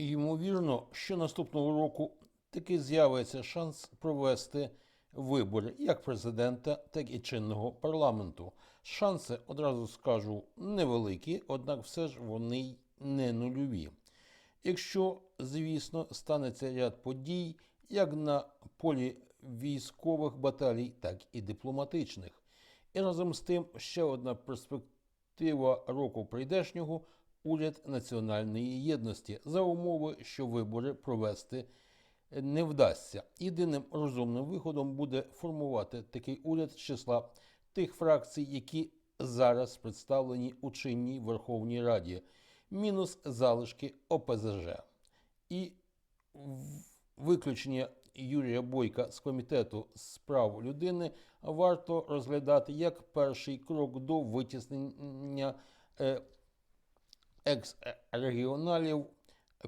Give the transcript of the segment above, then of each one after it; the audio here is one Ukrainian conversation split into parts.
Ймовірно, що наступного року таки з'явиться шанс провести вибори як президента, так і чинного парламенту. Шанси, одразу скажу, невеликі, однак все ж вони не нульові. Якщо, звісно, станеться ряд подій як на полі військових баталій, так і дипломатичних. І разом з тим ще одна перспектива року прийдешнього уряд національної єдності за умови, що вибори провести не вдасться. Єдиним розумним виходом буде формувати такий уряд з числа тих фракцій, які зараз представлені у чинній Верховній Раді, мінус залишки ОПЗЖ. І виключення Юрія Бойка з комітету з прав людини варто розглядати як перший крок до витіснення е, екс-регіоналів,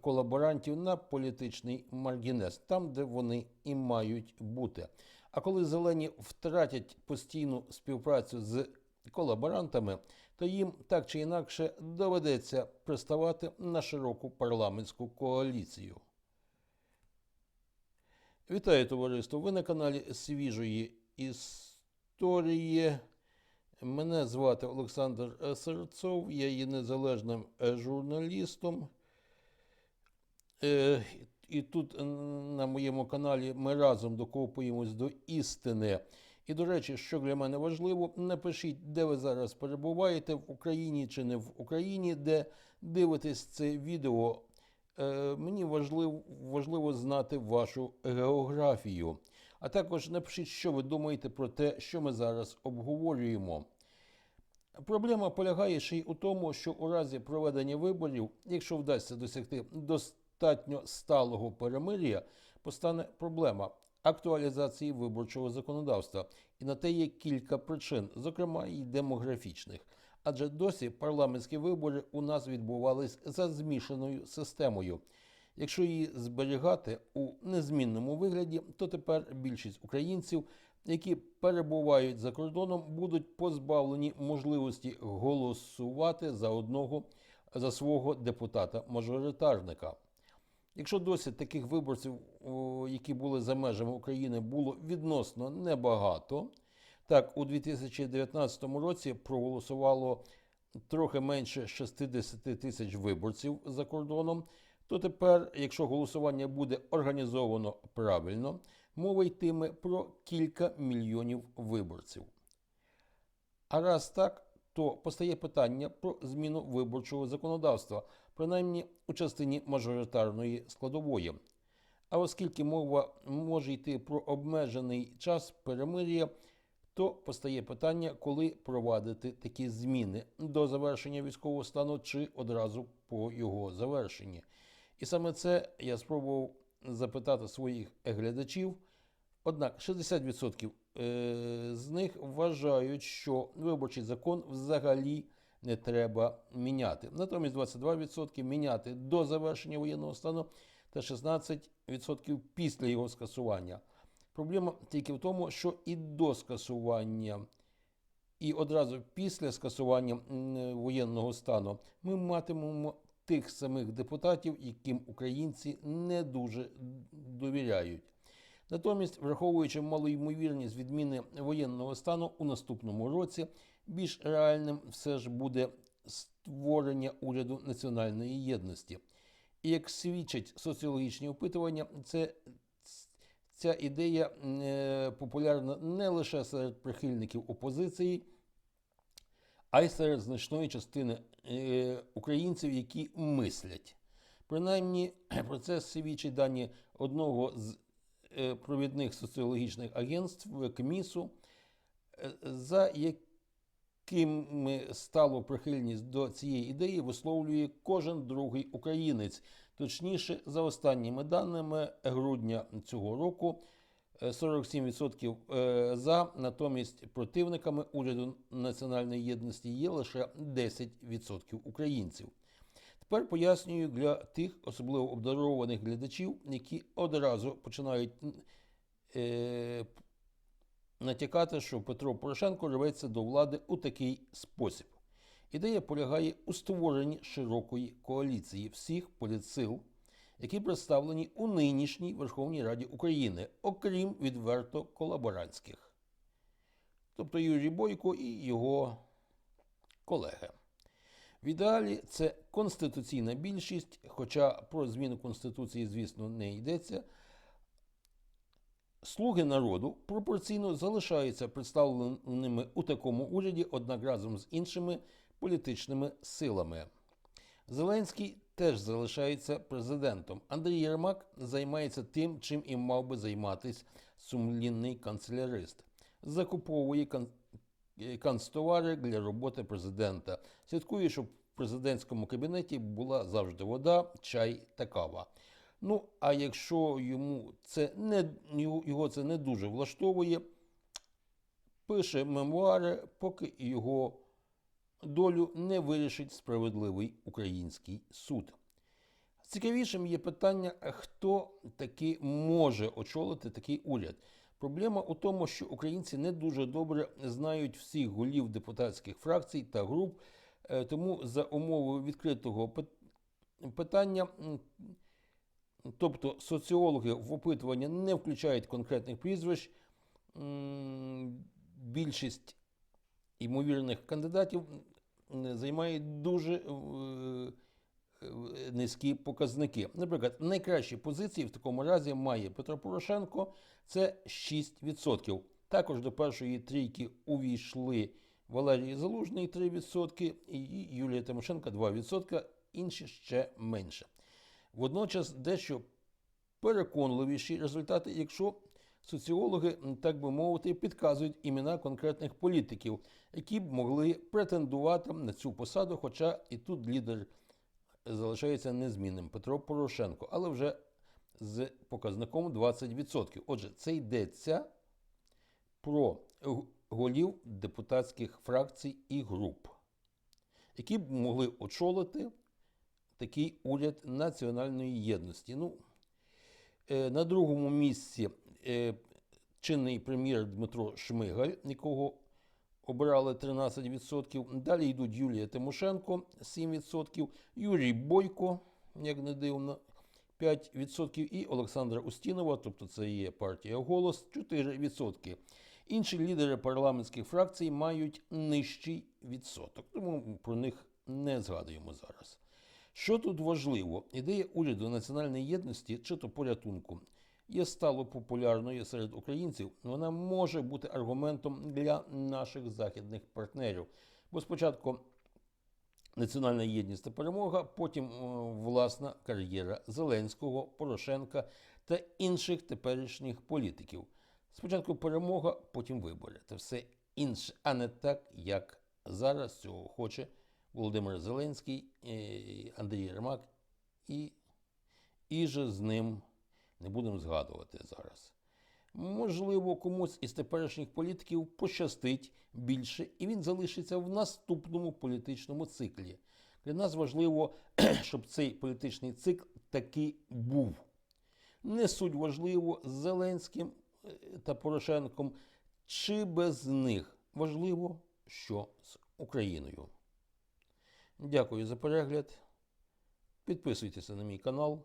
колаборантів на політичний маргінез, там, де вони і мають бути. А коли зелені втратять постійну співпрацю з колаборантами, то їм так чи інакше доведеться приставати на широку парламентську коаліцію. Вітаю товариство! Ви на каналі Свіжої історії. Мене звати Олександр Серцов, я є незалежним е, журналістом. Е, І тут на моєму каналі ми разом докопуємось до істини. І, до речі, що для мене важливо, напишіть, де ви зараз перебуваєте, в Україні чи не в Україні, де дивитесь це відео. Е, Мені важливо, важливо знати вашу географію. А також напишіть, що ви думаєте про те, що ми зараз обговорюємо. Проблема полягає ще й у тому, що у разі проведення виборів, якщо вдасться досягти достатньо сталого перемир'я, постане проблема актуалізації виборчого законодавства. І на те є кілька причин, зокрема і демографічних. Адже досі парламентські вибори у нас відбувались за змішаною системою. Якщо її зберігати у незмінному вигляді, то тепер більшість українців, які перебувають за кордоном, будуть позбавлені можливості голосувати за одного за свого депутата-мажоритарника. Якщо досі таких виборців, які були за межами України, було відносно небагато, так у 2019 році проголосувало трохи менше 60 тисяч виборців за кордоном, то тепер, якщо голосування буде організовано правильно, мова йтиме про кілька мільйонів виборців. А раз так, то постає питання про зміну виборчого законодавства, принаймні у частині мажоритарної складової. А оскільки мова може йти про обмежений час перемир'я, то постає питання, коли провадити такі зміни до завершення військового стану чи одразу по його завершенні. І саме це я спробував запитати своїх глядачів. Однак 60% е, з них вважають, що виборчий закон взагалі не треба міняти. Натомість 22% міняти до завершення воєнного стану та 16% після його скасування. Проблема тільки в тому, що і до скасування, і одразу після скасування воєнного стану ми матимемо тих самих депутатів, яким українці не дуже довіряють. Натомість, враховуючи малоймовірність відміни воєнного стану у наступному році, більш реальним все ж буде створення уряду національної єдності. І як свідчать соціологічні опитування, це ця ідея е, популярна не лише серед прихильників опозиції, а й серед значної частини е, українців, які мислять. Принаймні, про це свідчать дані одного з е, провідних соціологічних агентств КМІСу, е, за якими стало прихильність до цієї ідеї, висловлює кожен другий українець. Точніше, за останніми даними грудня цього року. Е, 47% е, за, натомість противниками уряду національної єдності є лише 10% українців. Тепер пояснюю для тих особливо обдарованих глядачів, які одразу починають е, натякати, що Петро Порошенко рветься до влади у такий спосіб. Ідея полягає у створенні широкої коаліції всіх політсил, які представлені у нинішній Верховній Раді України, окрім відверто колаборантських. Тобто Юрій Бойко і його колеги. В ідеалі це конституційна більшість, хоча про зміну Конституції, звісно, не йдеться. Слуги народу пропорційно залишаються представленими у такому уряді, однак разом з іншими політичними силами. Зеленський теж залишається президентом. Андрій Єрмак займається тим, чим і мав би займатися сумлінний канцелярист. Закуповує кан- е, канцтовари для роботи президента. Слідкує, щоб в президентському кабінеті була завжди вода, чай та кава. Ну, а якщо йому це не, його- це не дуже влаштовує, пише мемуари, поки його долю не вирішить справедливий український суд. Цікавішим є питання, хто таки може очолити такий уряд. Проблема у тому, що українці не дуже добре знають всіх голів депутатських фракцій та груп, е, тому за умовою відкритого питання, тобто соціологи в опитування не включають конкретних прізвищ, більшість ймовірних кандидатів м, займає дуже е, низькі показники. Наприклад, найкращі позиції в такому разі має Петро Порошенко це 6%. Також до першої трійки увійшли Валерій Залужний 3% і Юлія Тимошенко 2%, інші ще менше. Водночас дещо переконливіші результати, якщо соціологи, так би мовити, підказують імена конкретних політиків, які б могли претендувати на цю посаду, хоча і тут лідер залишається незмінним Петро Порошенко, але вже з показником 20%. Отже, це йдеться про голів депутатських фракцій і груп, які б могли очолити такий уряд національної єдності. Ну, е, на другому місці чинний прем'єр Дмитро Шмигаль, якого обрали 13%. Далі йдуть Юлія Тимошенко 7%, Юрій Бойко, як не дивно, 5% і Олександра Устінова, тобто це є партія Голос, 4%. Інші лідери парламентських фракцій мають нижчий відсоток, тому про них не згадуємо зараз. Що тут важливо? Ідея уряду національної єдності чи то порятунку є стало популярною серед українців. Вона може бути аргументом для наших західних партнерів. Бо спочатку національна єдність та перемога, потім е, власна кар'єра Зеленського, Порошенка та інших теперішніх політиків. Спочатку перемога, потім вибори та все інше, а не так, як зараз цього хоче Володимир Зеленський, е, Андрій Єрмак і, і же з ним не будемо згадувати зараз. Можливо, комусь із теперішніх політиків пощастить більше, і він залишиться в наступному політичному циклі. Для нас важливо, щоб цей політичний цикл таки був. Не суть важливо з Зеленським е, та Порошенком чи без них. Важливо, що з Україною. Дякую за перегляд. Підписуйтеся на мій канал.